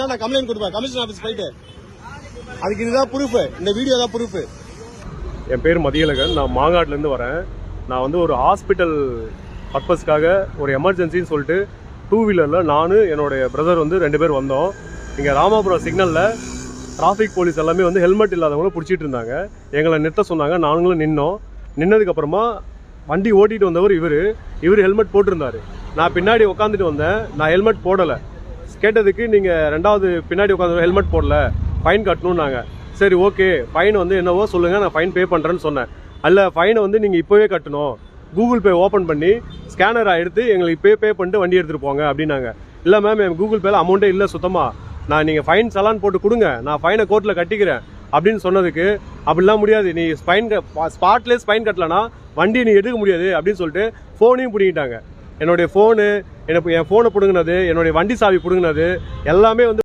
நான் கம்ப்ளைண்ட் கொடுப்பேன். Commission office போயிட்டு. அதுக்கு இதுதான் ப்ரூஃப் இந்த வீடியோ தான் ப்ரூஃப் என் பேர் மதியழகன். நான் மாங்காட்லேருந்து வரேன். நான் வந்து ஒரு ஹாஸ்பிட்டல் பர்பஸ்க்காக ஒரு எமர்ஜென்சின்னு சொல்லிட்டு டூ வீலரில் நான் என்னுடைய பிரதர் வந்து ரெண்டு பேர் வந்தோம். இங்கே ராமாபுரம் சிக்னலில் டிராஃபிக் போலீஸ் எல்லாமே வந்து ஹெல்மெட் இல்லாதவங்களும் பிடிச்சிட்டு இருந்தாங்க. எங்களை நிறுத்த சொன்னாங்க. நாங்களும் நின்னோம். நின்னதுக்கப்புறமா வண்டி ஓட்டிகிட்டு வந்தவர் இவர். இவர் ஹெல்மெட் போட்டிருந்தாரு. நான் பின்னாடி உட்காந்துட்டு வந்தேன். நான் ஹெல்மெட் போடலை. கேட்டதுக்கு நீங்கள் ரெண்டாவது பின்னாடி உட்காந்து ஹெல்மெட் போடல ஃபைன் கட்டணும்னாங்க சரி ஓகே ஃபைன் வந்து என்னவோ சொல்லுங்கள் நான் ஃபைன் பே பண்ணுறேன்னு சொன்னேன் அல்ல ஃபைனை வந்து நீங்கள் இப்போவே கட்டணும் கூகுள் பே ஓப்பன் பண்ணி ஸ்கேனரை எடுத்து எங்களுக்கு இப்போயே பே பண்ணிட்டு வண்டி எடுத்துகிட்டு போங்க அப்படின்னாங்க இல்லை மேம் என் கூகுள் பேல அமௌண்ட்டே இல்லை சுத்தமாக நான் நீங்கள் ஃபைன் சலான் போட்டு கொடுங்க நான் ஃபைனை கோர்ட்டில் கட்டிக்கிறேன் அப்படின்னு சொன்னதுக்கு அப்படிலாம் முடியாது நீ ஸ்பைன் ஸ்பாட்லேயே ஸ்பைன் கட்டலனா வண்டி நீ எடுக்க முடியாது அப்படின்னு சொல்லிட்டு ஃபோனையும் பிடிங்கிட்டாங்க என்னுடைய ஃபோனு எனக்கு என் ஃபோனை பிடுங்கினது என்னுடைய வண்டி சாவி பிடுங்கினது எல்லாமே வந்து